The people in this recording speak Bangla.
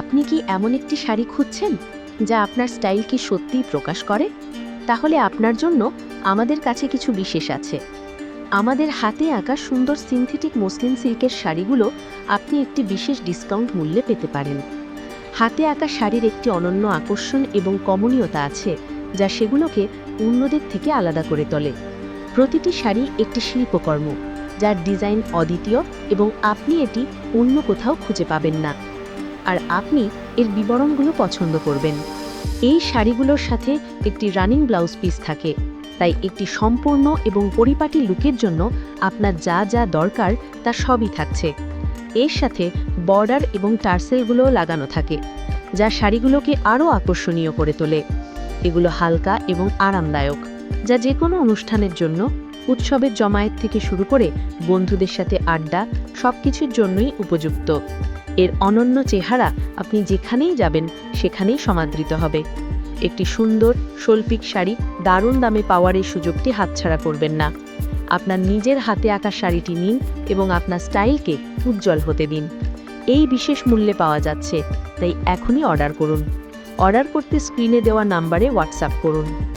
আপনি কি এমন একটি শাড়ি খুঁজছেন যা আপনার স্টাইলকে সত্যিই প্রকাশ করে? তাহলে আপনার জন্য আমাদের কাছে কিছু বিশেষ আছে। আমাদের হাতে আঁকা সুন্দর সিনথেটিক মসলিন সিল্কের শাড়িগুলো আপনি একটি বিশেষ ডিসকাউন্ট মূল্যে পেতে পারেন। হাতে আঁকা শাড়ির একটি অনন্য আকর্ষণ এবং কমনীয়তা আছে, যা সেগুলোকে অন্যদের থেকে আলাদা করে তোলে। প্রতিটি শাড়ি একটি শিল্পকর্ম, যার ডিজাইন অদ্বিতীয় এবং আপনি এটি অন্য কোথাও খুঁজে পাবেন না। আর আপনি এর বিবরণগুলো পছন্দ করবেন। এই শাড়িগুলোর সাথে একটি রানিং ব্লাউজ পিস থাকে। তাই একটি সম্পূর্ণ এবং পরিপাটি লুকের জন্য আপনার যা যা দরকার তা সবই থাকছে। এর সাথে বর্ডার এবং টার্সেলগুলোও লাগানো থাকে, যা শাড়িগুলোকে আরও আকর্ষণীয় করে তোলে। এগুলো হালকা এবং আরামদায়ক, যা যে কোনো অনুষ্ঠানের জন্য, উৎসবের জমায়েত থেকে শুরু করে বন্ধুদের সাথে আড্ডা সব কিছুর জন্যই উপযুক্ত। এর অনন্য চেহারা আপনি যেখানেই যাবেন, সেখানেই সমাদৃত হবে। একটি সুন্দর, শৈল্পিক শাড়ি দারুণ দামে পাওয়ার এই সুযোগটি হাতছাড়া করবেন না। আপনার নিজের হাতে আঁকা শাড়িটি নিন এবং আপনার স্টাইলকে উজ্জ্বল হতে দিন। এই বিশেষ মূল্যে পাওয়া যাচ্ছে, তাই এখনই অর্ডার করুন। অর্ডার করতে স্ক্রিনে দেওয়া নাম্বারে হোয়াটসঅ্যাপ করুন।